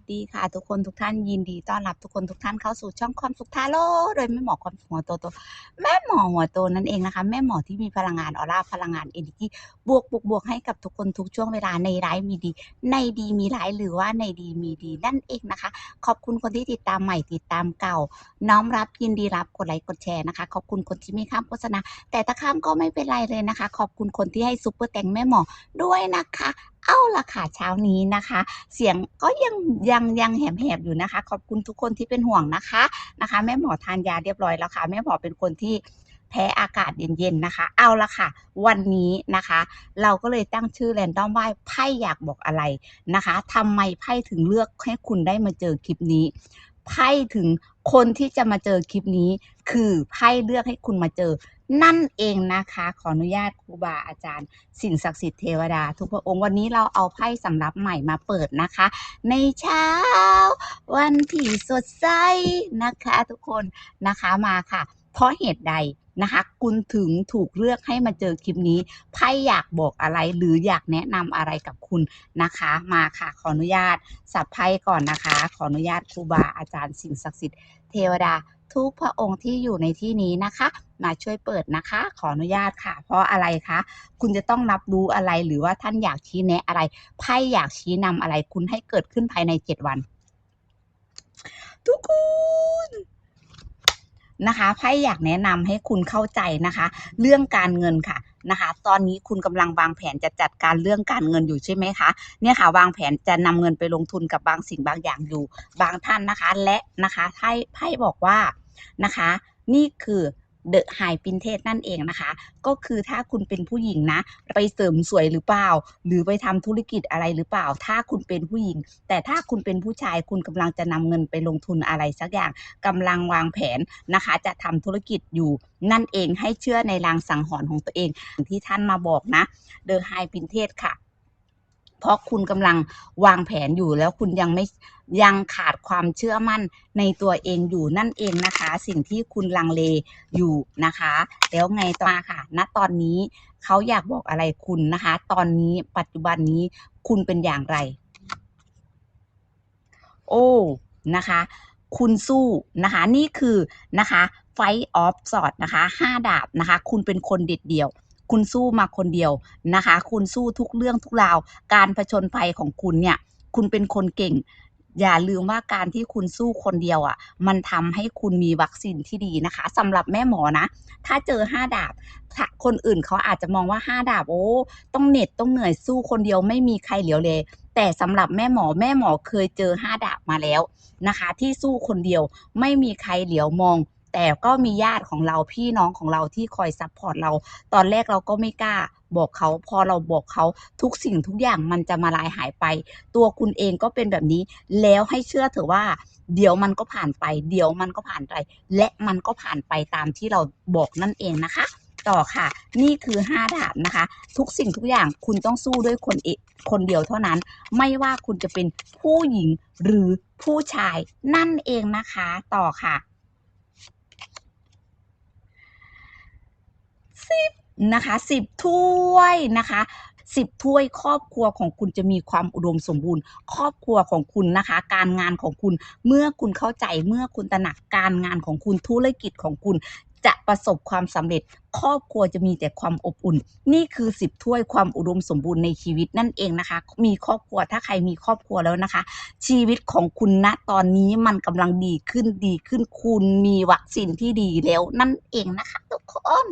สดีค่ะ ทุกคนทุกท่านยินดีต้อนรับทุกคนทุกท่านเข้าสู่ช่องความสุขทาโร่โดยแม่หมอความสุขหัวโตโตแม่หมอหัวโตนั่นเองนะคะ แม่หมอที่มีพลังงานออร่าพลังงานเอเนจีบวกบวกบวกให้กับทุกคนทุกช่วงเวลาในร้ายมีดี ในดีมีร้ายหรือว่าในดีมีดีนั่นเองนะคะ ขอบคุณคนที่ติดตามใหม่ติดตามเก่า น้อมรับยินดีรับกดไลค์กดแชร์นะคะขอบคุณคนที่ไม่ข้ามโฆษณาแต่ถ้าข้ามก็ไม่เป็นไรเลยนะคะ ขอบคุณคนที่ให้ซุปเปอร์แตงแม่หมอด้วยนะคะ เอาละค่ะเช้านี้นะคะ เสียงก็ยังยังยังแหบๆอยู่นะคะ ขอบคุณทุกคนที่เป็นห่วงนะคะนะคะ แม่หมอทานยาเรียบร้อยแล้วค่ะ แม่หมอเป็นคนที่แพ้อากาศเย็นๆนะคะ เอาละค่ะ วันนี้นะคะ เราก็เลยตั้งชื่อแรนดอมว่าไพ่อยากบอกอะไรนะคะทำไมไพ่ถึงเลือกให้คุณได้มาเจอคลิปนี้ไพ่ถึงคนที่จะมาเจอคลิปนี้ คือไพ่เลือกให้คุณมาเจอ นั่นเองนะคะ ขออนุญาตครูบาอาจารย์ สิ่งศักดิ์สิทธิ์เทวดา ทุกพระองค์วันนี้เราเอาไพ่สำรับใหม่มาเปิดนะคะ ในเช้า วันที่สดใสนะคะ ทุกคนนะคะมาค่ะ เพราะเหตุใดนะคะ คุณถึงถูกเลือกให้มาเจอคลิปนี้ไพ่อยากบอกอะไรหรืออยากแนะนำอะไรกับคุณนะคะ มาค่ะ ขออนุญาตสับไพ่ก่อนนะคะ ขออนุญาตครูบาอาจารย์สิ่งศักดิ์สิทธิ์เทวดา ทุกพระองค์ที่อยู่ในที่นี้นะคะ มาช่วยเปิดนะคะ ขออนุญาตค่ะ เพราะอะไรคะ คุณจะต้องรับรู้อะไรหรือว่าท่านอยากชี้แนะอะไรไพ่อยากชี้นำอะไรคุณให้เกิดขึ้นภายในเจ็ดวัน ทุกคนนะคะไพ่อยากแนะนำให้คุณเข้าใจนะคะ เรื่องการเงินค่ะนะคะ ตอนนี้คุณกำลังวางแผนจะจัดการเรื่องการเงินอยู่ใช่ไหมคะเนี่ยค่ะ วางแผนจะนำเงินไปลงทุนกับบางสิ่งบางอย่างอยู่ บางท่านนะคะ และนะคะไพ่ไพ่บอกว่า นะคะ นี่คือเดอะไฮปินเทสนั่นเองนะคะ ก็คือถ้าคุณเป็นผู้หญิงนะ ไปเสริมสวยหรือเปล่า หรือไปทำธุรกิจอะไรหรือเปล่า ถ้าคุณเป็นผู้หญิง แต่ถ้าคุณเป็นผู้ชายคุณกำลังจะนำเงินไปลงทุนอะไรสักอย่างกำลังวางแผนนะคะ จะทำธุรกิจอยู่นั่นเองให้เชื่อในรางสังหรณ์ของตัวเองที่ท่านมาบอกนะเดอะไฮปินเทสค่ะ เพราะคุณกำลังวางแผนอยู่แล้วคุณยังไม่ยังขาดความเชื่อมั่นในตัวเองอยู่นั่นเองนะคะ สิ่งที่คุณลังเลอยู่นะคะ แล้วไงต่อมาค่ะ ณตอนนี้เขาอยากบอกอะไรคุณนะคะ ตอนนี้ปัจจุบันนี้คุณเป็นอย่างไร โอ้นะคะ คุณสู้นะคะ นี่คือนะคะไฟออฟสอดนะคะห้าดาบนะคะ คุณเป็นคนเด็ดเดี่ยว คุณสู้มาคนเดียวนะคะ คุณสู้ทุกเรื่องทุกราว การผจญภัยของคุณเนี่ย คุณเป็นคนเก่ง อย่าลืมว่าการที่คุณสู้คนเดียวอะ มันทำให้คุณมีวัคซีนที่ดีนะคะสำหรับแม่หมอนะ ถ้าเจอห้าดาบ คนอื่นเขาอาจจะมองว่าห้าดาบโอ้ต้องเหน็ดต้องเหนื่อยสู้คนเดียวไม่มีใครเหลียวเลยแต่สำหรับแม่หมอแม่หมอเคยเจอห้าดาบมาแล้วนะคะ ที่สู้คนเดียวไม่มีใครเหลียวมอง แต่ก็มีญาติของเราพี่น้องของเราที่คอยซัพพอร์ตเรา ตอนแรกเราก็ไม่กล้าบอกเขาพอเราบอกเขาทุกสิ่งทุกอย่างมันจะมาลายหายไป ตัวคุณเองก็เป็นแบบนี้ แล้วให้เชื่อเถอะว่า เดี๋ยวมันก็ผ่านไป เดี๋ยวมันก็ผ่านไป และมันก็ผ่านไปตามที่เราบอกนั่นเองนะคะ ต่อค่ะ นี่คือห้าดาบนะคะ ทุกสิ่งทุกอย่างคุณต้องสู้ด้วยคนเอคนเดียวเท่านั้น ไม่ว่าคุณจะเป็นผู้หญิงหรือผู้ชายนั่นเองนะคะ ต่อค่ะ สิบนะคะสิบถ้วยนะคะสิบถ้วยครอบครัวของคุณจะมีความอุดมสมบูรณ์ ครอบครัวของคุณนะคะ การงานของคุณเมื่อคุณเข้าใจเมื่อคุณตระหนักการงานของคุณธุรกิจของคุณ จะประสบความสำเร็จ ครอบครัวจะมีแต่ความอบอุ่น นี่คือสิบถ้วยความอุดมสมบูรณ์ในชีวิตนั่นเองนะคะ มีครอบครัวถ้าใครมีครอบครัวแล้วนะคะ ชีวิตของคุณณตอนนี้มันกำลังดีขึ้นดีขึ้นคุณมีวัคซีนที่ดีแล้วนั่นเองนะคะทุกคน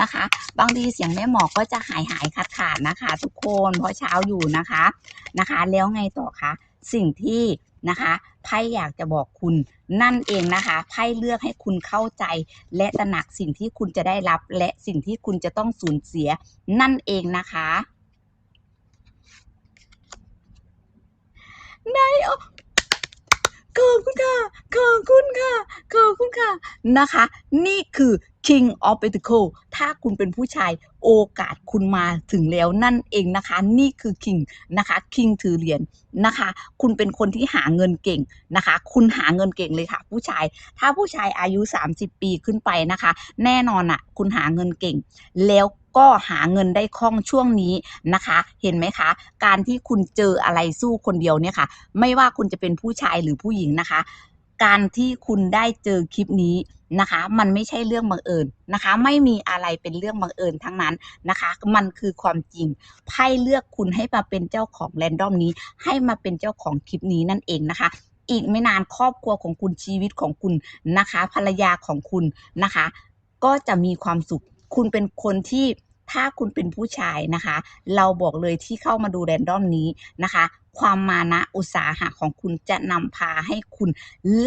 นะคะ บางทีเสียงแม่หมอก็จะหายหายขาดขาดนะคะ ทุกคนเพราะเช้าอยู่นะคะนะคะ แล้วไงต่อคะสิ่งที่ นะคะไพ่อยากจะบอกคุณนั่นเองนะคะไพ่เลือกให้คุณเข้าใจ และตระหนักสิ่งที่คุณจะได้รับ และสิ่งที่คุณจะต้องสูญเสียนั่นเองนะคะ ได้ ขอบคุณค่ะ ขอบคุณค่ะ ขอบคุณค่ะ นะคะ นี่คือ King of Pentacle ถ้าคุณเป็นผู้ชายโอกาสคุณมาถึงแล้วนั่นเองนะคะ นี่คือ King นะคะ King ถือเหรียญนะคะ คุณเป็นคนที่หาเงินเก่งนะคะ คุณหาเงินเก่งเลยค่ะ ผู้ชาย ถ้าผู้ชายอายุ 30 ปีขึ้นไปนะคะ แน่นอนอะ่ะ คุณหาเงินเก่ง แล้ว ก็หาเงินได้คล่องช่วงนี้นะคะ เห็นไหมคะ การที่คุณเจออะไรสู้คนเดียวเนี่ยค่ะ ไม่ว่าคุณจะเป็นผู้ชายหรือผู้หญิงนะคะ การที่คุณได้เจอคลิปนี้นะคะ มันไม่ใช่เรื่องบังเอิญนะคะ ไม่มีอะไรเป็นเรื่องบังเอิญทั้งนั้นนะคะ มันคือความจริงไพ่เลือกคุณให้มาเป็นเจ้าของแรนดอมนี้ ให้มาเป็นเจ้าของคลิปนี้นั่นเองนะคะอีกไม่นานครอบครัวของคุณชีวิตของคุณนะคะ ภรรยาของคุณนะคะ ก็จะมีความสุข คุณเป็นคนที่ถ้าคุณเป็นผู้ชายนะคะ เราบอกเลยที่เข้ามาดูแรนดอมนี้นะคะ ความมานะอุตสาหะของคุณจะนำพาให้คุณ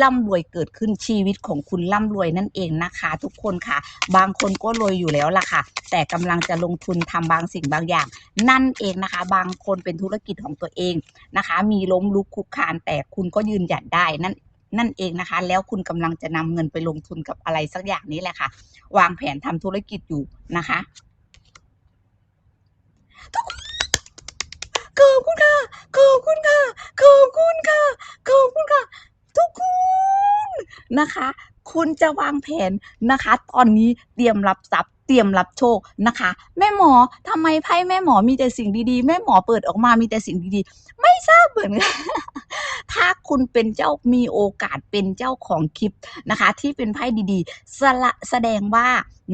ร่ำรวยเกิดขึ้นชีวิตของคุณร่ำรวยนั่นเองนะคะ ทุกคนค่ะ บางคนก็รวยอยู่แล้วล่ะค่ะ แต่กำลังจะลงทุนทำบางสิ่งบางอย่าง นั่นเองนะคะ บางคนเป็นธุรกิจของตัวเองนะคะ มีล้มลุกคลุกคานแต่คุณก็ยืนหยัดได้นั่น นั่นเองนะคะ แล้วคุณกำลังจะนำเงินไปลงทุนกับอะไรสักอย่างนี้แหละค่ะ วางแผนทำธุรกิจอยู่นะคะทุกคนขอบคุณค่ะขอบคุณค่ะขอบคุณค่ะขอบคุณค่ะ ทุกคนนะคะ คุณจะวางแผนนะคะ ตอนนี้เตรียมรับทรัพย์ เตรียมรับโชคนะคะ แม่หมอทำไมไพ่แม่หมอมีแต่สิ่งดีๆ แม่หมอเปิดออกมามีแต่สิ่งดีๆ ไม่ทราบเหมือนกันถ้าคุณเป็นเจ้ามีโอกาสเป็นเจ้าของคลิปนะคะ ที่เป็นไพ่ดีๆสละแสดงว่า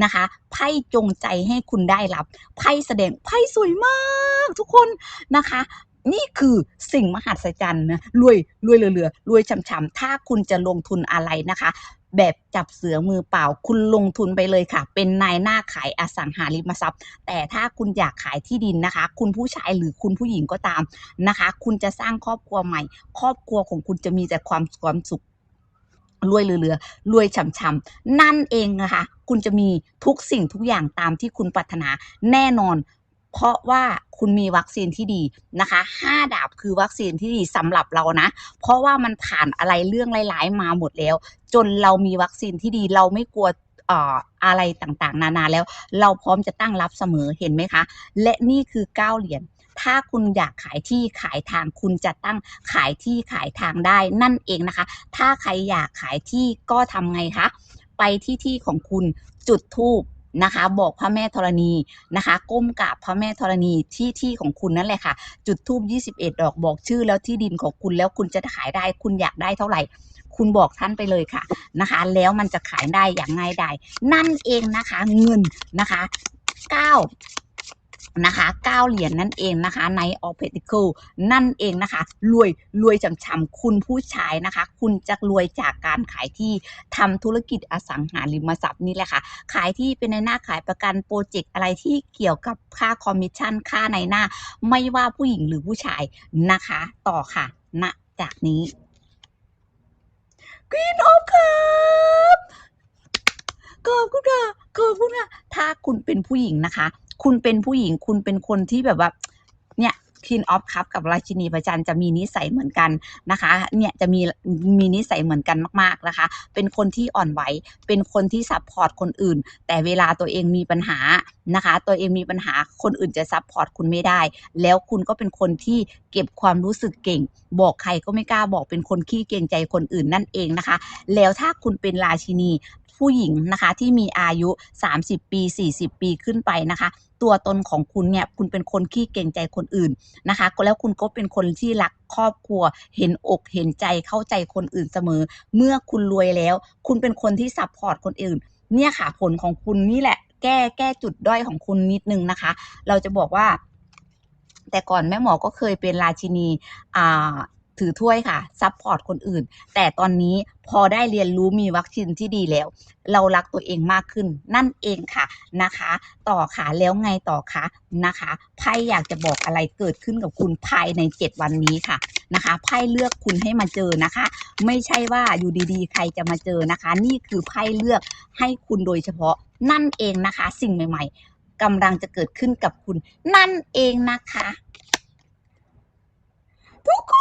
นะคะไพ่จงใจให้คุณได้รับไพ่แสดงไพ่สวยมากทุกคนนะคะนี่คือสิ่งมหัศจรรย์นะรวยรวยเหลือๆรวยช่ำๆถ้าคุณจะลงทุนอะไรนะคะ แบบจับเสือมือเปล่า คุณลงทุนไปเลยค่ะ เป็นนายหน้าขายอสังหาริมทรัพย์ แต่ถ้าคุณอยากขายที่ดินนะคะ คุณผู้ชายหรือคุณผู้หญิงก็ตามนะคะ คุณจะสร้างครอบครัวใหม่ ครอบครัวของคุณจะมีแต่ความความสุขรวยเหลือๆรวยช่ำๆนั่นเองนะคะ คุณจะมีทุกสิ่งทุกอย่างตามที่คุณปรารถนาแน่นอน เพราะว่าคุณมีวัคซีนที่ดีนะคะห้าดาบคือวัคซีนที่ดีสำหรับเรานะ เพราะว่ามันผ่านอะไรเรื่องหลาย ๆ มาหมดแล้ว จนเรามีวัคซีนที่ดีเราไม่กลัวเอ่ออะไรต่างๆ นานาแล้ว เราพร้อมจะตั้งรับเสมอเห็นไหมคะ และนี่คือเก้าเหรียญถ้าคุณอยากขายที่ขายทางคุณจะตั้งขายที่ขายทางได้นั่นเองนะคะ ถ้าใครอยากขายที่ก็ทำไงคะ ไปที่ที่ของคุณจุดธูป นะคะ บอกพระแม่ธรณีนะคะ ก้มกราบพระแม่ธรณีที่ที่ของคุณนั่นแหละค่ะ จุดทูบ21 ดอกบอกชื่อแล้วที่ดินของคุณแล้วคุณจะขายได้คุณอยากได้เท่าไหร่คุณบอกท่านไปเลยค่ะนะคะ แล้วมันจะขายได้อย่างง่ายดายนั่นเองนะคะเงินนะคะ9 นะคะ9เหรียญนั่นเองนะคะในออ p เ t ติ c l นั่นเองนะคะ รวยรวยช่ำๆคุณผู้ชายนะคะ คุณจะรวยจากการขายที่ทำธุรกิจอสังหาริมทรัพย์นี่แหละค่ะ ขายที่เป็นในหน้าขายประกันโปรเจกต์อะไรที่เกี่ยวกับค่าคอมมิชชั่นค่าในหน้า ไม่ว่าผู้หญิงหรือผู้ชายนะคะ ต่อค่ะณจากนี้ Queen of Cup ขอบคุณค่ะขอบคุณค่ะถ้าคุณเป็นผู้หญิงนะคะ คุณเป็นผู้หญิงคุณเป็นคนที่แบบว่าเนี่ยคินออฟคัพกับราชินีประจันจะมีนิสัยเหมือนกันนะคะ เนี่ยจะมีมีนิสัยเหมือนกันมาก ๆนะคะ เป็นคนที่อ่อนไหว เป็นคนที่ซัพพอร์ตคนอื่น แต่เวลาตัวเองมีปัญหานะคะ ตัวเองมีปัญหาคนอื่นจะซัพพอร์ตคุณไม่ได้ แล้วคุณก็เป็นคนที่เก็บความรู้สึกเก่ง บอกใครก็ไม่กล้าบอกเป็นคนขี้เกรงใจคนอื่นนั่นเองนะคะ แล้วถ้าคุณเป็นราชินี ผู้หญิงนะคะที่มีอายุ 30 ปี 40 ปีขึ้นไปนะคะ ตัวตนของคุณเนี่ยคุณเป็นคนขี้เกรงใจคนอื่นนะคะแล้วคุณก็เป็นคนที่รักครอบครัว เห็นอกเห็นใจเข้าใจคนอื่นเสมอ เมื่อคุณรวยแล้ว คุณเป็นคนที่ซัพพอร์ตคนอื่น เนี่ยค่ะผลของคุณนี่แหละ แก้แก้จุดด้อยของคุณนิดนึงนะคะ เราจะบอกว่า แต่ก่อนแม่หมอก็เคยเป็นราชินีอ่า ถือถ้วยค่ะซัพพอร์ตคนอื่น แต่ตอนนี้พอได้เรียนรู้มีวัคซีนที่ดีแล้ว เรารักตัวเองมากขึ้น นั่นเองค่ะนะคะ ต่อค่ะแล้วไงต่อคะนะคะไพ่อยากจะบอกอะไรเกิดขึ้นกับคุณภายใน 7 วันนี้ค่ะนะคะไพ่เลือกคุณให้มาเจอนะคะ ไม่ใช่ว่าอยู่ดีๆ ใครจะมาเจอนะคะ นี่คือไพ่เลือกให้คุณโดยเฉพาะนั่นเองนะคะ สิ่งใหม่ ๆกำลังจะเกิดขึ้นกับคุณ นั่นเองนะคะ ทุกคน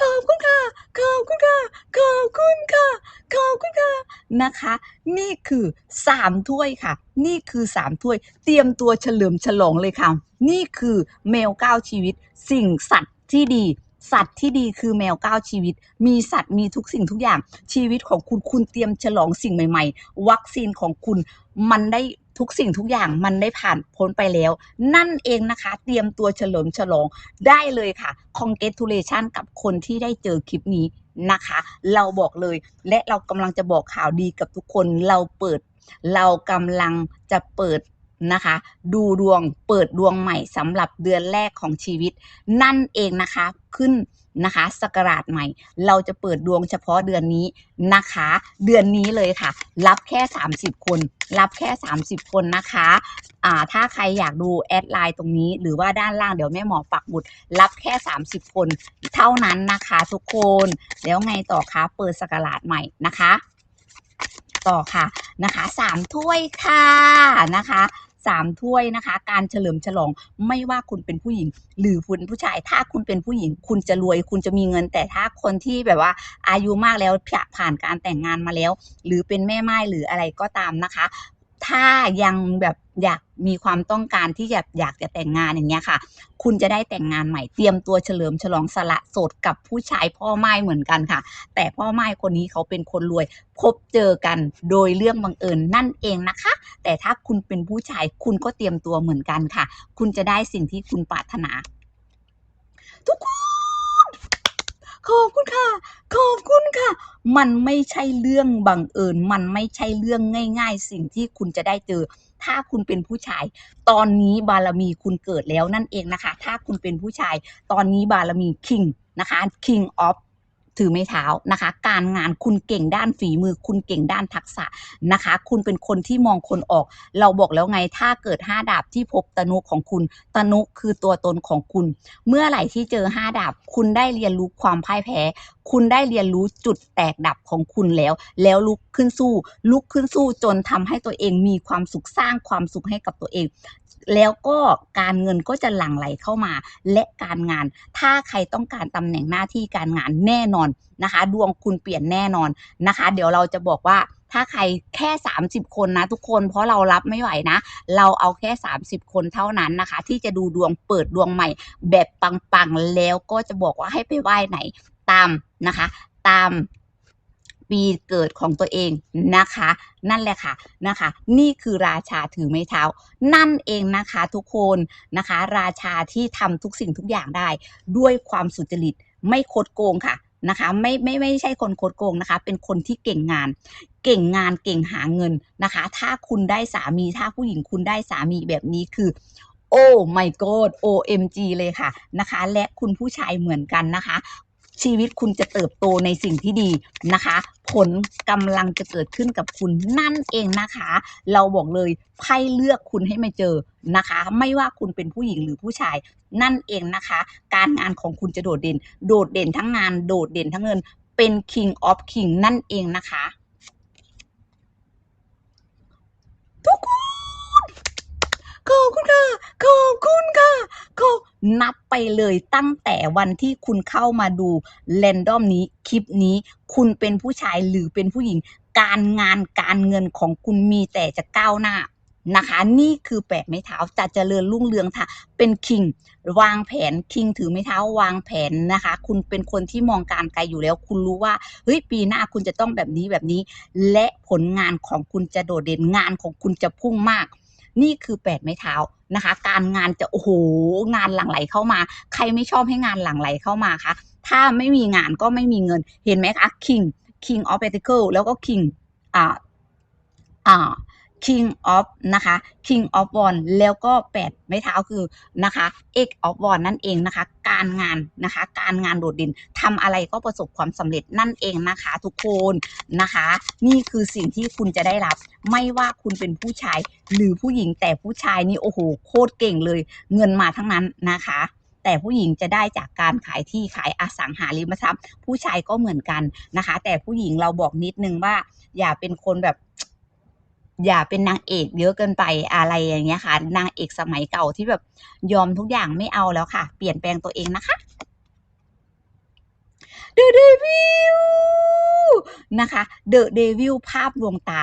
ขอบคุณค่ะ ขอบคุณค่ะ ขอบคุณค่ะ ขอบคุณค่ะ นะคะ นี่คือสามถ้วยค่ะ นี่คือสามถ้วย เตรียมตัวเฉลิมฉลองเลยค่ะ นี่คือแมวเก้าชีวิต สิ่งสัตว์ที่ดีสัตว์ที่ดีคือแมวเก้าชีวิต มีสัตว์มีทุกสิ่งทุกอย่าง ชีวิตของคุณคุณเตรียมฉลองสิ่งใหม่ ๆ วัคซีนของคุณมันได้ ทุกสิ่งทุกอย่างมันได้ผ่านพ้นไปแล้ว นั่นเองนะคะ เตรียมตัวเฉลิมฉลองได้เลยค่ะ congratulation กับคนที่ได้เจอคลิปนี้นะคะ เราบอกเลยและเรากำลังจะบอกข่าวดีกับทุกคนเราเปิด เรากำลังจะเปิดนะคะ ดูดวงเปิดดวงใหม่สำหรับเดือนแรกของชีวิต นั่นเองนะคะขึ้น นะคะสกราชใหม่ เราจะเปิดดวงเฉพาะเดือนนี้นะคะ เดือนนี้เลยค่ะ รับแค่ 30 คน รับแค่ 30 คนนะคะอ่าถ้าใครอยากดูแอดไลน์ตรงนี้ หรือว่าด้านล่างเดี๋ยวแม่หมอปักหมุดรับแค่ 30 คน เท่านั้นนะคะทุกคนแล้วไงต่อคะเปิดสกราชใหม่นะคะ ต่อค่ะนะคะสามถ้วยค่ะนะคะ สามถ้วยนะคะ การเฉลิมฉลองไม่ว่าคุณเป็นผู้หญิง หรือคุณผู้ชาย ถ้าคุณเป็นผู้หญิง คุณจะรวย คุณจะมีเงิน แต่ถ้าคนที่แบบว่าอายุมากแล้วผ่านการแต่งงานมาแล้ว หรือเป็นแม่ไม้หรืออะไรก็ตามนะคะ ถ้ายังแบบอยากมีความต้องการที่อยากอยากจะแต่งงานอย่างเงี้ยค่ะ คุณจะได้แต่งงานใหม่เตรียมตัวเฉลิมฉลองสละโสดกับผู้ชายพ่อไม้เหมือนกันค่ะ แต่พ่อไม้คนนี้เขาเป็นคนรวย พบเจอกันโดยเรื่องบังเอิญนั่นเองนะคะ แต่ถ้าคุณเป็นผู้ชายคุณก็เตรียมตัวเหมือนกันค่ะ คุณจะได้สิ่งที่คุณปรารถนา ทุกคน ขอบคุณค่ะ ขอบคุณค่ะ มันไม่ใช่เรื่องบังเอิญ มันไม่ใช่เรื่องง่าย ๆ สิ่งที่คุณจะได้เจอ ถ้าคุณเป็นผู้ชาย ตอนนี้บารมีคุณเกิดแล้วนั่นเองนะคะ ถ้าคุณเป็นผู้ชาย ตอนนี้บารมีคิงนะคะ king of ถือไม้เท้านะคะ การงานคุณเก่งด้านฝีมือ คุณเก่งด้านทักษะนะคะ คุณเป็นคนที่มองคนออก เราบอกแล้วไงถ้าเกิดห้าดาบที่พบตนุของคุณ ตนุคือตัวตนของคุณ เมื่อไหร่ที่เจอห้าดาบ คุณได้เรียนรู้ความพ่ายแพ้ คุณได้เรียนรู้จุดแตกดับของคุณแล้ว แล้วลุกขึ้นสู้ ลุกขึ้นสู้จนทำให้ตัวเองมีความสุขสร้างความสุขให้กับตัวเอง แล้วก็การเงินก็จะหลั่งไหลเข้ามา และการงาน ถ้าใครต้องการตำแหน่งหน้าที่การงานแน่นอนนะคะ ดวงคุณเปลี่ยนแน่นอนนะคะ เดี๋ยวเราจะบอกว่าถ้าใครแค่ 30 คนนะทุกคนเพราะเรารับไม่ไหวนะ เราเอาแค่ 30 คนเท่านั้นนะคะ ที่จะดูดวงเปิดดวงใหม่ แบบปังๆ แล้วก็จะบอกว่าให้ไปไหว้ไหน ตามนะคะตามปีเกิดของตัวเองนะคะ นั่นแหละค่ะนะคะ นี่คือราชาถือไม้เท้า นั่นเองนะคะทุกคนนะคะ ราชาที่ทำทุกสิ่งทุกอย่างได้ ด้วยความสุจริตไม่คดโกงค่ะนะคะไม่ไม่ไม่ใช่คนคดโกงนะคะ เป็นคนที่เก่งงาน เก่งงานเก่งหาเงินนะคะ ถ้าคุณได้สามีถ้าผู้หญิงคุณได้สามีแบบนี้คือโอ้ my god OMG เลยค่ะนะคะ และคุณผู้ชายเหมือนกันนะคะ ชีวิตคุณจะเติบโตในสิ่งที่ดีนะคะ ผลกำลังจะเกิดขึ้นกับคุณนั่นเองนะคะ เราบอกเลยไพ่เลือกคุณให้มาเจอนะคะ ไม่ว่าคุณเป็นผู้หญิงหรือผู้ชายนั่นเองนะคะ การงานของคุณจะโดดเด่น โดดเด่นทั้งงานโดดเด่นทั้งเงิน เป็น king of king นั่นเองนะคะทุกคน ขอบคุณค่ะ ขอบคุณค่ะขอบนับไปเลยตั้งแต่วันที่คุณเข้ามาดูแรนดอมนี้คลิปนี้ คุณเป็นผู้ชายหรือเป็นผู้หญิง การงานการเงินของคุณมีแต่จะก้าวหน้านะคะ นี่คือแปดไม้เท้าจะเจริญรุ่งเรืองค่ะเป็นคิงวางแผนคิงถือไม้เท้าวางแผนนะคะ คุณเป็นคนที่มองการไกลอยู่แล้ว คุณรู้ว่าเฮ้ยปีหน้าคุณจะต้องแบบนี้แบบนี้ และผลงานของคุณจะโดดเด่นงานของคุณจะพุ่งมาก นี่คือแปดไม้เท้านะคะ การงานจะโอ้โหงานหลั่งไหลเข้ามา ใครไม่ชอบให้งานหลั่งไหลเข้ามาคะถ้าไม่มีงานก็ไม่มีเงินเห็นไหมคะ King King of Pentacle แล้วก็ King อ่าอ่า King of นะคะ King of w a n d แล้วก็ 8 ไม้เท้าคือนะคะ X of w a n d นั่นเองนะคะ การงานนะคะ การงานโดดเด่นทำอะไรก็ประสบความสำเร็จนั่นเองนะคะ ทุกคนนะคะ นี่คือสิ่งที่คุณจะได้รับ ไม่ว่าคุณเป็นผู้ชายหรือผู้หญิงแต่ผู้ชายนี่โอ้โหโคตรเก่งเลย เงินมาทั้งนั้นนะคะแต่ผู้หญิงจะได้จากการขายที่ขายอสังหาริมทรัพย์ ผู้ชายก็เหมือนกันนะคะ แต่ผู้หญิงเราบอกนิดนึงว่า อย่าเป็นคนแบบ อย่าเป็นนางเอกเยอะเกินไปอะไรอย่างเงี้ยค่ะ นางเอกสมัยเก่าที่แบบยอมทุกอย่างไม่เอาแล้วค่ะ เปลี่ยนแปลงตัวเองนะคะ The Devil นะคะ The Devil ภาพลวงตา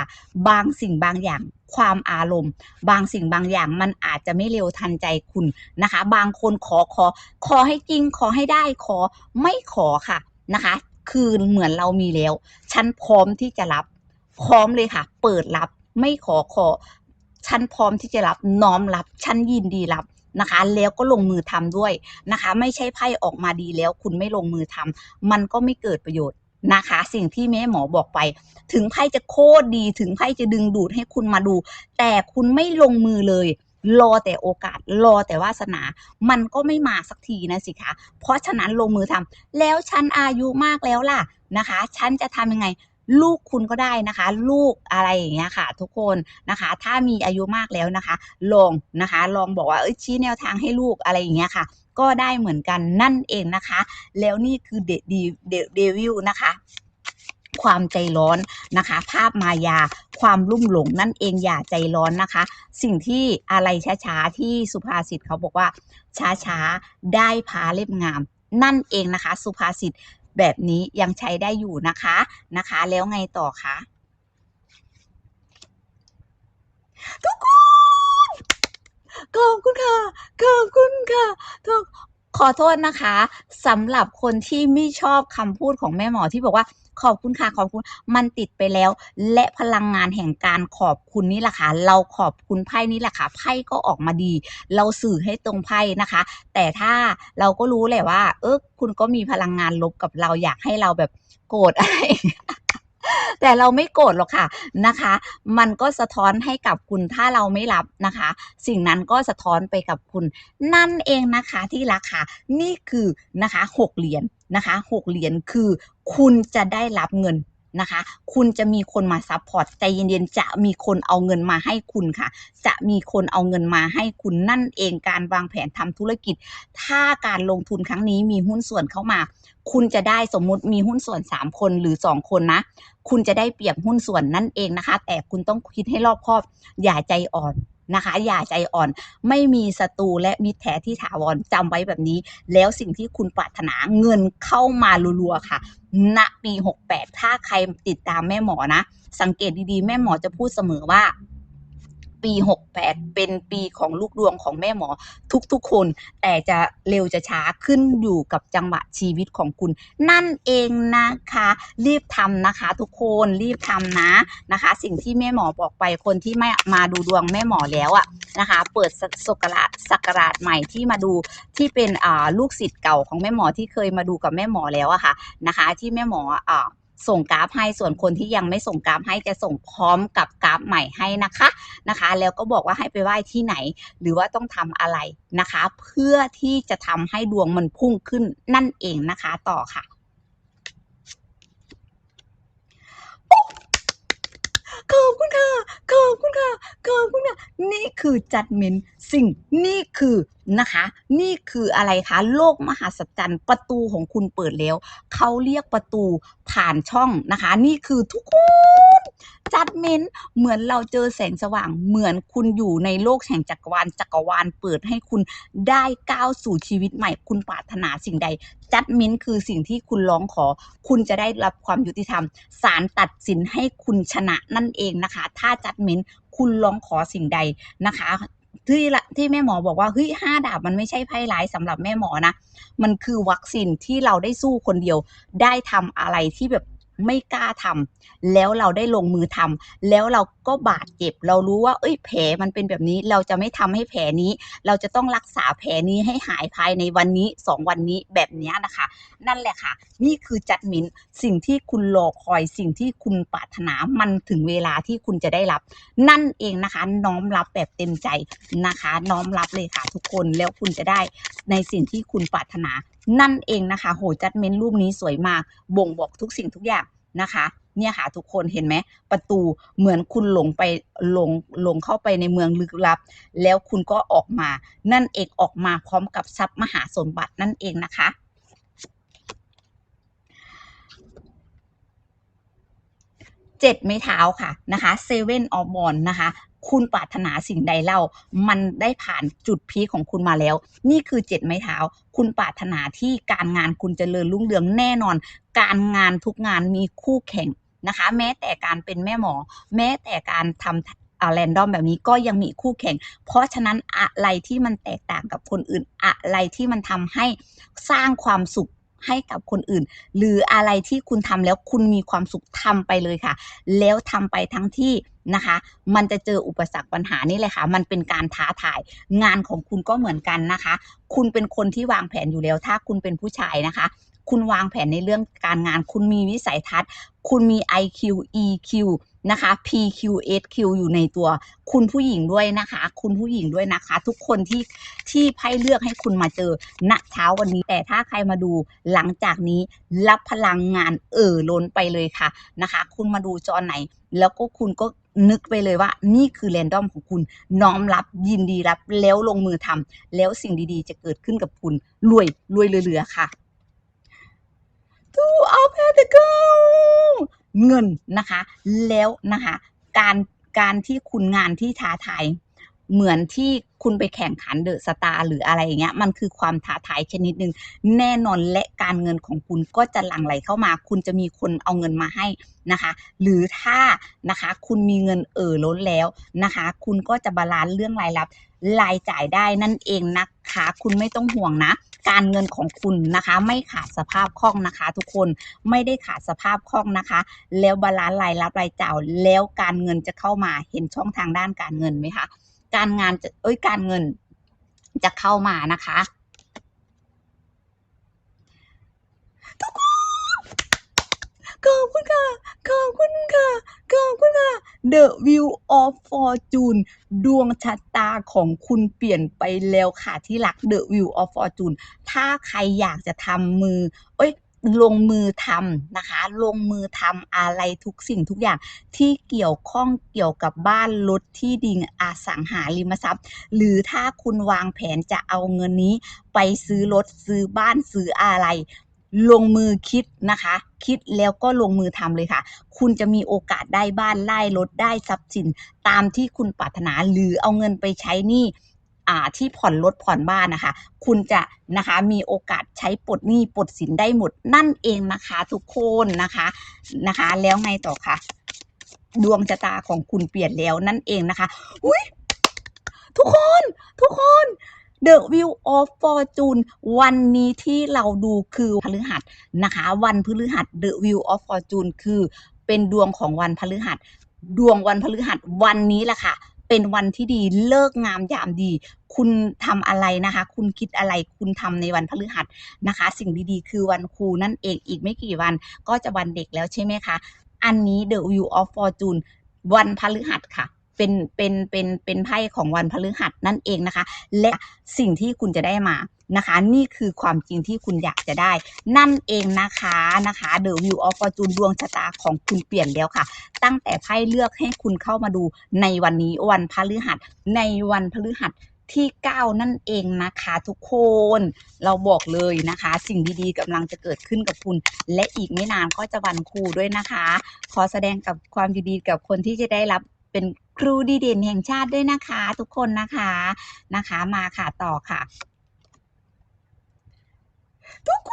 บางสิ่งบางอย่างความอารมณ์ บางสิ่งบางอย่างมันอาจจะไม่เร็วทันใจคุณนะคะ บางคนขอขอ ขอให้จริง ขอให้ได้ขอไม่ขอค่ะนะคะ คือเหมือนเรามีแล้ว ฉันพร้อมที่จะรับ พร้อมเลยค่ะ เปิดรับ ไม่ขอขอฉันพร้อมที่จะรับน้อมรับฉันยินดีรับนะคะ แล้วก็ลงมือทำด้วยนะคะ ไม่ใช่ไพ่ออกมาดีแล้ว คุณไม่ลงมือทำมันก็ไม่เกิดประโยชน์นะคะ สิ่งที่แม่หมอบอกไป ถึงไพ่จะโคตรดี ถึงไพ่จะดึงดูดให้คุณมาดู แต่คุณไม่ลงมือเลย รอแต่โอกาส รอแต่วาสนา มันก็ไม่มาสักทีนะสิคะ เพราะฉะนั้นลงมือทำแล้วฉันอายุมากแล้วล่ะนะคะ ฉันจะทำยังไง ลูกคุณก็ได้นะคะ ลูกอะไรอย่างเงี้ยค่ะ ทุกคนนะคะ ถ้ามีอายุมากแล้วนะคะ ลองนะคะ ลองบอกว่าเอ้ยชี้แนวทางให้ลูกอะไรอย่างเงี้ยค่ะ ก็ได้เหมือนกันนั่นเองนะคะ แล้วนี่คือเดดีเดวิลนะคะความใจร้อนนะคะ ภาพมายาความลุ่มหลงนั่นเองอย่าใจร้อนนะคะ สิ่งที่อะไรช้าๆที่สุภาษิตเขาบอกว่าช้าๆได้พาเล่มงาม นั่นเองนะคะ สุภาษิต แบบนี้ยังใช้ได้อยู่นะคะนะคะ แล้วไงต่อคะทุกคนขอบคุณค่ะขอบคุณค่ะทุกขอโทษนะคะสำหรับคนที่ไม่ชอบคำพูดของแม่หมอที่บอกว่า ขอบคุณค่ะขอบคุณมันติดไปแล้ว และพลังงานแห่งการขอบคุณนี่แหละค่ะเราขอบคุณไพ่นี่แหละค่ะไพ่ก็ออกมาดี เราสื่อให้ตรงไพ่นะคะ แต่ถ้าเราก็รู้แหละว่า เออคุณก็มีพลังงานลบกับเราอยากให้เราแบบโกรธอะไรแต่เราไม่โกรธหรอกค่ะนะคะ มันก็สะท้อนให้กับคุณถ้าเราไม่รับนะคะ สิ่งนั้นก็สะท้อนไปกับคุณ นั่นเองนะคะที่รักค่ะนี่คือนะคะหกเหรียญ นะคะหกเหรียญคือคุณจะได้รับเงินนะคะ คุณจะมีคนมาซัพพอร์ตใจเย็นๆ จะมีคนเอาเงินมาให้คุณค่ะ จะมีคนเอาเงินมาให้คุณนั่นเองการวางแผนทำธุรกิจ ถ้าการลงทุนครั้งนี้มีหุ้นส่วนเข้ามา คุณจะได้สมมุติมีหุ้นส่วน 3 คนหรือ 2 คนนะ คุณจะได้เปรียบหุ้นส่วนนั่นเองนะคะ แต่คุณต้องคิดให้รอบคอบ อย่าใจอ่อน นะคะ อย่าใจอ่อนไม่มีศัตรูและมิตรแท้ที่ถาวรจำไว้แบบนี้ แล้วสิ่งที่คุณปรารถนาเงินเข้ามารัวๆค่ะ ณปี 68 ถ้าใครติดตามแม่หมอนะ สังเกตดีๆ แม่หมอจะพูดเสมอว่า ปี 68 เป็นปีของลูกดวงของแม่หมอทุกๆคน แต่จะเร็วจะช้าขึ้นอยู่กับจังหวะชีวิตของคุณ นั่นเองนะคะ รีบทำนะคะ ทุกคนรีบทำนะนะคะ สิ่งที่แม่หมอบอกไปคนที่ไม่มาดูดวงแม่หมอแล้วอะนะคะ เปิดสกราชสักราชใหม่ที่มาดูที่เป็นลูกศิษย์เก่าของแม่หมอที่เคยมาดูกับแม่หมอแล้วอะค่ะนะคะ ที่แม่หมออ่า ส่งกราฟให้ส่วนคนที่ยังไม่ส่งกราฟให้จะส่งพร้อมกับกราฟใหม่ให้นะคะนะคะ แล้วก็บอกว่าให้ไปไหว้ที่ไหน หรือว่าต้องทำอะไรนะคะ เพื่อที่จะทำให้ดวงมันพุ่งขึ้นนั่นเองนะคะต่อค่ะ ขอบคุณค่ะ ขอบคุณค่ะ ขอบคุณค่ะ นี่คือจัดเมนสิ่งนี่คือนะคะ นี่คืออะไรคะโลกมหัศจรรย์ประตูของคุณเปิดแล้ว เขาเรียกประตูผ่านช่องนะคะ นี่คือทุกคน จัดเมนเหมือนเราเจอแสงสว่างเหมือนคุณอยู่ในโลกแห่งจักรวาลจักรวาลเปิดให้คุณได้ก้าวสู่ชีวิตใหม่ คุณปรารถนาสิ่งใด จัดเมนคือสิ่งที่คุณร้องขอ คุณจะได้รับความยุติธรรมศาลตัดสินให้คุณชนะนั่นเองนะคะ ถ้าจัดเมนคุณร้องขอสิ่งใดนะคะที่ละที่แม่หมอบอกว่าเฮ้ยห้าดาบมันไม่ใช่ไพ่ร้ายสำหรับแม่หมอนะ มันคือวัคซีนที่เราได้สู้คนเดียวได้ทำอะไรที่แบบ ไม่กล้าทำแล้วเราได้ลงมือทำแล้วเราก็บาดเจ็บ เรารู้ว่า เอ้ยแผลมันเป็นแบบนี้ เราจะไม่ทำให้แผลนี้ เราจะต้องรักษาแผลนี้ให้หายภายในวันนี้สองวันนี้แบบนี้นะคะ นั่นแหละค่ะ นี่คือจัดมินสิ่งที่คุณรอคอยสิ่งที่คุณปรารถนามันถึงเวลาที่คุณจะได้รับ นั่นเองนะคะ น้อมรับแบบเต็มใจนะคะ น้อมรับเลยค่ะทุกคนแล้วคุณจะได้ในสิ่งที่คุณปรารถนา นั่นเองนะคะ โหจัดเมนรูปนี้สวยมาก บ่งบอกทุกสิ่งทุกอย่างนะคะเนี่ยค่ะทุกคนเห็นไหมประตูเหมือนคุณหลงไปหลงหลงเข้าไปในเมืองลึกลับ แล้วคุณก็ออกมานั่นเองออกมาพร้อมกับทรัพย์มหาสมบัตินั่นเองนะคะ เจ็ดไม้เท้าค่ะนะคะเซเว่นออฟบอลนะคะ คุณปรารถนาสิ่งใดเล่า มันได้ผ่านจุดพีคของคุณมาแล้ว นี่คือเจ็ดไม้เท้า คุณปรารถนาที่การงานคุณจเจริญรุ่งเรืองแน่นอน การงานทุกงานมีคู่แข่งนะคะ แม้แต่การเป็นแม่หมอ แม้แต่การทำอ่าแรนดอมแบบนี้ก็ยังมีคู่แข่ง เพราะฉะนั้นอะไรที่มันแตกต่างกับคนอื่น อะไรที่มันทำให้สร้างความสุข ให้กับคนอื่น หรืออะไรที่คุณทำแล้วคุณมีความสุขทำไปเลยค่ะ แล้วทำไปทั้งที่นะคะ มันจะเจออุปสรรคปัญหานี่แหละค่ะ มันเป็นการท้าทาย งานของคุณก็เหมือนกันนะคะ คุณเป็นคนที่วางแผนอยู่แล้ว ถ้าคุณเป็นผู้ชายนะคะ คุณวางแผนในเรื่องการงาน คุณมีวิสัยทัศน์ คุณมี IQ EQ นะคะ PQ SQ อยู่ในตัวคุณผู้หญิงด้วยนะคะ คุณผู้หญิงด้วยนะคะ ทุกคนที่ที่ไพ่เลือกให้คุณมาเจอณเช้าวันนี้ แต่ถ้าใครมาดูหลังจากนี้รับพลังงานเอ่อล้นไปเลยค่ะนะคะ คุณมาดูจอไหน แล้วก็คุณก็นึกไปเลยว่า นี่คือแรนดอมของคุณ น้อมรับยินดีรับแล้วลงมือทำแล้วสิ่งดีๆ จะเกิดขึ้นกับคุณรวยรวยเหลือๆค่ะ to our p e t i c l เงินนะคะ แล้วนะคะการการที่คุณงานที่ท้าทายเหมือนที่คุณไปแข่งขันเดอะสตาร์หรืออะไรอย่างเงี้ยมันคือความท้าทายชนิดหนึ่งแน่นอนและการเงินของคุณก็จะหลั่งไหลเข้ามา คุณจะมีคนเอาเงินมาให้นะคะ หรือถ้านะคะคุณมีเงินเอ่อล้นแล้วนะคะ คุณก็จะบาลานซ์เรื่องรายรับรายจ่ายได้นั่นเองนะคะ คุณไม่ต้องห่วงนะ การเงินของคุณนะคะ ไม่ขาดสภาพคล่องนะคะ ทุกคนไม่ได้ขาดสภาพคล่องนะคะ แล้วบาลานซ์รายรับรายจ่ายแล้วการเงินจะเข้ามาเห็นช่องทางด้านการเงินไหมคะการงานจะเอ้ยการเงินจะเข้ามานะคะทุกคนขอบคุณค่ะ The View of Fortune ดวงชะตาของคุณเปลี่ยนไปแล้วค่ะที่รัก The View of Fortune ถ้าใครอยากจะทำมือ เอ้ยลงมือทำนะคะ ลงมือทำอะไรทุกสิ่งทุกอย่างที่เกี่ยวข้องเกี่ยวกับบ้านรถที่ดินอสังหาริมทรัพย์ หรือถ้าคุณวางแผนจะเอาเงินนี้ไปซื้อรถซื้อบ้านซื้ออะไร ลงมือคิดนะคะ คิดแล้วก็ลงมือทำเลยค่ะ คุณจะมีโอกาสได้บ้านไล่รถได้ทรัพย์สิน ตามที่คุณปรารถนาหรือเอาเงินไปใช้หนี้อ่าที่ผ่อนรถผ่อนบ้านนะคะ คุณจะนะคะมีโอกาสใช้ปลดหนี้ปลดสินได้หมดนั่นเองนะคะทุกคนนะคะนะคะ แล้วไงต่อคะดวงชะตาของคุณเปลี่ยนแล้วนั่นเองนะคะ อุ้ยทุกคน ทุกคน The View of Fortune วันนี้ที่เราดูคือพฤหัสนะคะ วันพฤหัส The View of Fortune คือเป็นดวงของวันพฤหัส ดวงวันพฤหัสวันนี้แหละค่ะ เป็นวันที่ดีเลิกงามยามดี คุณทำอะไรนะคะ คุณคิดอะไรคุณทำในวันพฤหัสนะคะ สิ่งดีๆ คือวันครูนั่นเองอีกไม่กี่วันก็จะวันเด็กแล้วใช่ไหมคะ อันนี้ The View of Fortune วันพฤหัสค่ะ เป็นเป็นเป็นเป็นไพ่ของวันพฤหัสนั่นเองนะคะ และสิ่งที่คุณจะได้มานะคะ นี่คือความจริงที่คุณอยากจะได้ นั่นเองนะคะนะคะ The View of Fortune ดวงชะตาของคุณเปลี่ยนแล้วค่ะ ตั้งแต่ไพ่เลือกให้คุณเข้ามาดูในวันนี้วันพฤหัส ในวันพฤหัสที่ 9 นั่นเองนะคะทุกคนเราบอกเลยนะคะ สิ่งดีๆกำลังจะเกิดขึ้นกับคุณ และอีกไม่นานก็จะวันครูด้วยนะคะ ขอแสดงกับความยินดีกับคนที่จะได้รับเป็น ครูดีเด่นแห่งชาติด้วยนะคะ ทุกคนนะคะนะคะ มาค่ะต่อค่ะ ทุกคน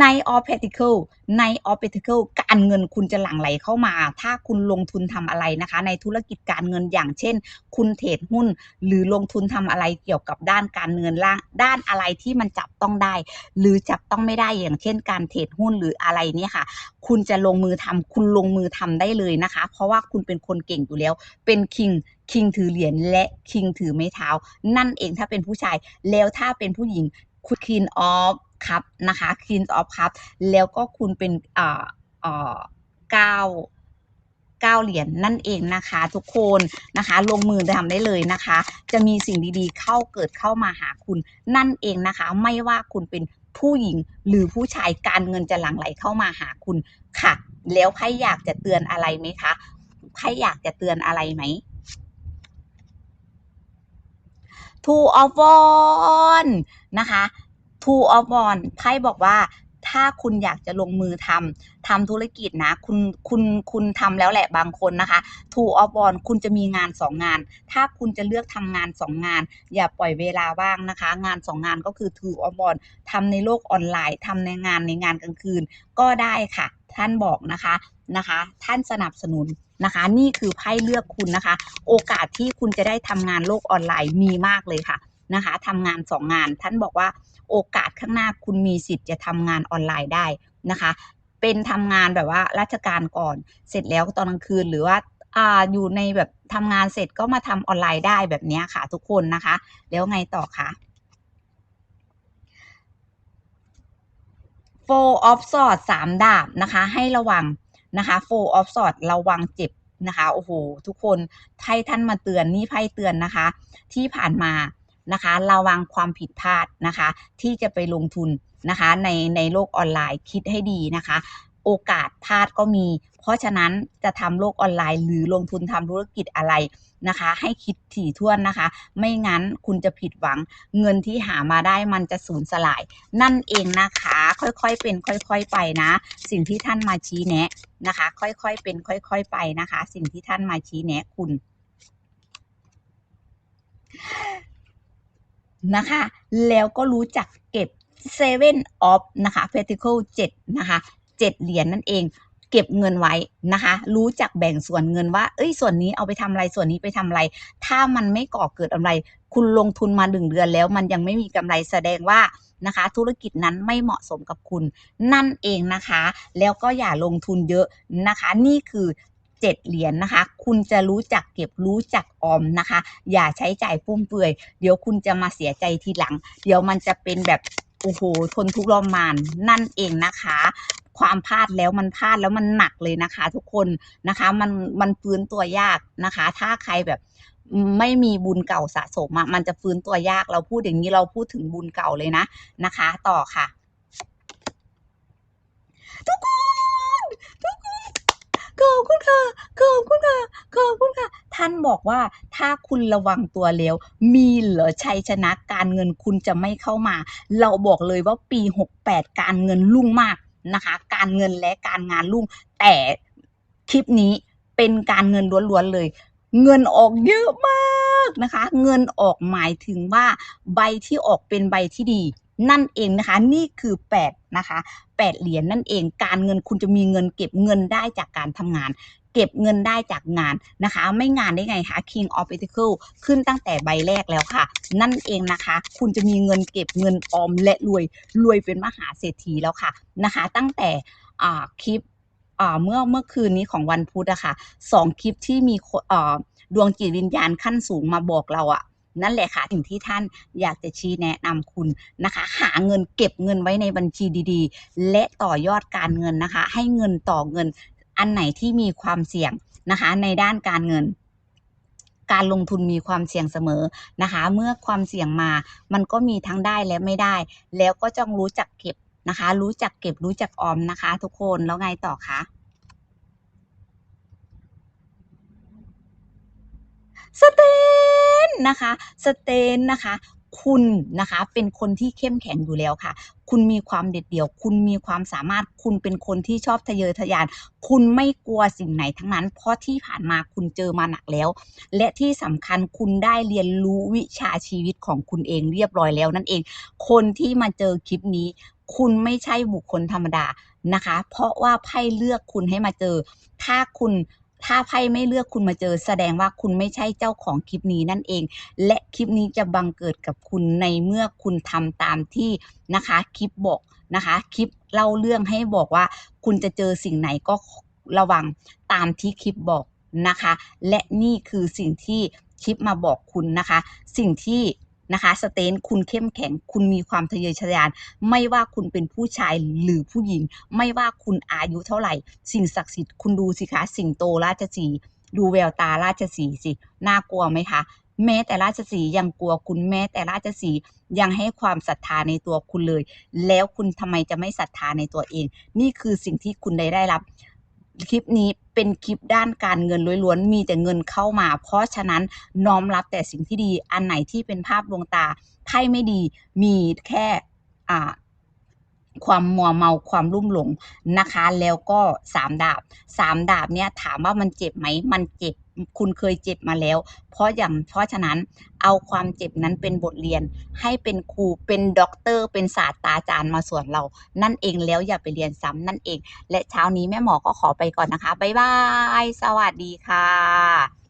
ใน o p e t i c l ใน o p e t i c l การเงินคุณจะหลั่งไหลเข้ามา ถ้าคุณลงทุนทำอะไรนะคะ ในธุรกิจการเงินอย่างเช่น คุณเทรดหุ้น หรือลงทุนทำอะไรเกี่ยวกับด้านการเงินล่างด้านอะไรที่มันจับต้องได้ หรือจับต้องไม่ได้อย่างเช่น การเทรดหุ้นหรืออะไรเนี่ยค่ะ คุณจะลงมือทำคุณลงมือทำได้เลยนะคะ เพราะว่าคุณเป็นคนเก่งอยู่แล้ว เป็นคิงคิงถือเหรียญและคิงถือไม้เท้า นั่นเองถ้าเป็นผู้ชายแล้วถ้าเป็นผู้หญิงคุณคินออฟ ครับนะคะคินออฟครับแล้วก็คุณเป็นอ่าอ่าเก้าเก้าเหรียญนั่นเองนะคะทุกคนนะคะ ลงมือทำได้เลยนะคะ จะมีสิ่งดีๆ เข้าเกิดเข้ามาหาคุณนั่นเองนะคะ ไม่ว่าคุณเป็นผู้หญิงหรือผู้ชายการเงินจะหลั่งไหลเข้ามาหาคุณค่ะ แล้วใครอยากจะเตือนอะไรไหมคะใครอยากจะเตือนอะไรไหม Two of Wands นะคะ Two of Wands ไพ่บอกว่าถ้าคุณอยากจะลงมือทำทำธุรกิจนะ คุณคุณคุณทำแล้วแหละบางคนนะคะ Two of Wands คุณจะมีงานสองงาน ถ้าคุณจะเลือกทำงานสองงาน อย่าปล่อยเวลาว่างนะคะ งานสองงานก็คือ Two of Wands ทำในโลกออนไลน์ทำในงานในงานกลางคืน ก็ได้ค่ะ ท่านบอกนะคะนะคะ ท่านสนับสนุนนะคะ นี่คือไพ่เลือกคุณนะคะ โอกาสที่คุณจะได้ทำงานโลกออนไลน์มีมากเลยค่ะนะคะทำงานสองงาน ท่านบอกว่า โอกาสข้างหน้าคุณมีสิทธิ์จะทำงานออนไลน์ได้นะคะ เป็นทำงานแบบว่าราชการก่อนเสร็จแล้วตอนกลางคืนหรือว่าอ่าอยู่ในแบบทำงานเสร็จก็มาทำออนไลน์ได้แบบนี้ค่ะทุกคนนะคะ แล้วไงต่อคะ four of swords สามดาบนะคะ ให้ระวังนะคะ four of swords ระวังเจ็บนะคะ โอ้โห ทุกคนไพ่ท่านมาเตือนนี่ไพ่เตือนนะคะ ที่ผ่านมา นะคะระวังความผิดพลาดนะคะ ที่จะไปลงทุนนะคะ ในในโลกออนไลน์คิดให้ดีนะคะ โอกาสพลาดก็มี เพราะฉะนั้นจะทำโลกออนไลน์ หรือลงทุนทำธุรกิจอะไรนะคะ ให้คิดถี่ถ้วนนะคะ ไม่งั้นคุณจะผิดหวังเงินที่หามาได้มันจะสูญสลาย นั่นเองนะคะ ค่อยๆเป็น ค่อย ๆ ไปนะ สิ่งที่ท่านมาชี้แนะนะคะ ค่อยๆเป็น ค่อย ๆ ไปนะคะ สิ่งที่ท่านมาชี้แนะคุณ นะคะ แล้วก็รู้จักเก็บ seven of นะคะ pentacle 7นะคะ7เหรียญนั่นเอง เก็บเงินไว้นะคะ รู้จักแบ่งส่วนเงินว่า เอ้ยส่วนนี้เอาไปทำอะไรส่วนนี้ไปทำอะไร ถ้ามันไม่ก่อเกิดอะไร คุณลงทุนมาหนึ่งเดือนแล้ว มันยังไม่มีกำไรแสดงว่านะคะ ธุรกิจนั้นไม่เหมาะสมกับคุณนั่นเองนะคะ แล้วก็อย่าลงทุนเยอะนะคะ นี่คือ เจ็ดเหรียญนะคะ คุณจะรู้จักเก็บรู้จักออมนะคะ อย่าใช้จ่ายฟุ่มเฟือย เดี๋ยวคุณจะมาเสียใจทีหลัง เดี๋ยวมันจะเป็นแบบโอ้โหทนทุกข์ทรมานนั่นเองนะคะ ความพลาดแล้วมันพลาดแล้วมันหนักเลยนะคะ ทุกคนนะคะมันมันฟื้นตัวยากนะคะ ถ้าใครแบบไม่มีบุญเก่าสะสมอะมันจะฟื้นตัวยากเราพูดอย่างนี้เราพูดถึงบุญเก่าเลยนะนะคะ ต่อค่ะ ทุกคนทุกคน ขอบคุณค่ะขอบคุณค่ะขอบคุณค่ะ ท่านบอกว่าถ้าคุณระวังตัวแล้ว มีเหรอชัยชนะการเงินคุณจะไม่เข้ามา เราบอกเลยว่าปี 68 การเงินรุ่งมากนะคะ การเงินและการงานรุ่ง แต่คลิปนี้เป็นการเงินล้วนๆเลย เงินออกเยอะมากนะคะ เงินออกหมายถึงว่าใบที่ออกเป็นใบที่ดี นั่นเองนะคะ นี่คือ 8 นะคะ 8 เหรียญนั่นเอง การเงินคุณจะมีเงินเก็บเงินได้จากการทำงาน เก็บเงินได้จากงานนะคะ ไม่งานได้ไงคะ King of Pentacle ขึ้นตั้งแต่ใบแรกแล้วค่ะ นั่นเองนะคะ คุณจะมีเงินเก็บเงินออมและรวยรวยเป็นมหาเศรษฐีแล้วค่ะนะคะ ตั้งแต่อ่าคลิปอ่าเมื่อเมื่อคืนนี้ของวันพุธอะค่ะสองคลิปที่มีคนอ่าดวงจิตวิญญาณขั้นสูงมาบอกเราอะ นั่นแหละค่ะสิ่งที่ท่านอยากจะชี้แนะนำคุณนะคะ หาเงินเก็บเงินไว้ในบัญชีดีๆ และต่อยอดการเงินนะคะ ให้เงินต่อเงินอันไหนที่มีความเสี่ยงนะคะ ในด้านการเงินการลงทุนมีความเสี่ยงเสมอนะคะ เมื่อความเสี่ยงมา มันก็มีทั้งได้และไม่ได้ แล้วก็ต้องรู้จักเก็บนะคะ รู้จักเก็บรู้จักออมนะคะ ทุกคนแล้วไงต่อคะสเต นนะคะสเตนนะคะคุณนะคะเป็นคนที่เข้มแข็งอยู่แล้วค่ะ คุณมีความเด็ดเดี่ยว คุณมีความสามารถคุณเป็นคนที่ชอบทะเยอทะยาน คุณไม่กลัวสิ่งไหนทั้งนั้น เพราะที่ผ่านมาคุณเจอมาหนักแล้ว และที่สำคัญคุณได้เรียนรู้วิชาชีวิตของคุณเองเรียบร้อยแล้วนั่นเอง คนที่มาเจอคลิปนี้ คุณไม่ใช่บุคคลธรรมดานะคะ เพราะว่าไพ่เลือกคุณให้มาเจอ ถ้าคุณ ถ้าไพ่ไม่เลือกคุณมาเจอ แสดงว่าคุณไม่ใช่เจ้าของคลิปนี้นั่นเอง และคลิปนี้จะบังเกิดกับคุณในเมื่อคุณทำตามที่นะคะคลิปบอกนะคะคลิปเล่าเรื่องให้บอกว่าคุณจะเจอสิ่งไหนก็ระวังตามที่คลิปบอกนะคะ และนี่คือสิ่งที่คลิปมาบอกคุณนะคะ สิ่งที่ นะคะสเตนคุณเข้มแข็ง คุณมีความทะเยอทะยาน ไม่ว่าคุณเป็นผู้ชายหรือผู้หญิง ไม่ว่าคุณอายุเท่าไหร่ สิ่งศักดิ์สิทธิ์คุณดูสิคะ สิงโตราชสีดูแววตาราชสีสิ น่ากลัวไหมคะแม้แต่ราชสียังกลัวคุณแม้แต่ราชสียังให้ความศรัทธาในตัวคุณเลย แล้วคุณทำไมจะไม่ศรัทธาในตัวเอง นี่คือสิ่งที่คุณได้ได้รับ คลิปนี้เป็นคลิปด้านการเงินล้วนๆ มีแต่เงินเข้ามา เพราะฉะนั้นน้อมรับแต่สิ่งที่ดี อันไหนที่เป็นภาพลวงตาไพ่ไม่ดี มีแค่ความมัวเมาความรุ่มหลงนะคะ แล้วก็สามดาบสามดาบเนี่ยถามว่ามันเจ็บไหม มันเจ็บ คุณเคยเจ็บมาแล้ว เพราะอย่างเพราะฉะนั้นเอาความเจ็บนั้นเป็นบทเรียน ให้เป็นครูเป็นด็อกเตอร์ เป็นศาสตราจารย์มาสอนเรา นั่นเองแล้วอย่าไปเรียนซ้ำนั่นเอง และเช้านี้แม่หมอก็ขอไปก่อนนะคะบ๊ายบาย สวัสดีค่ะ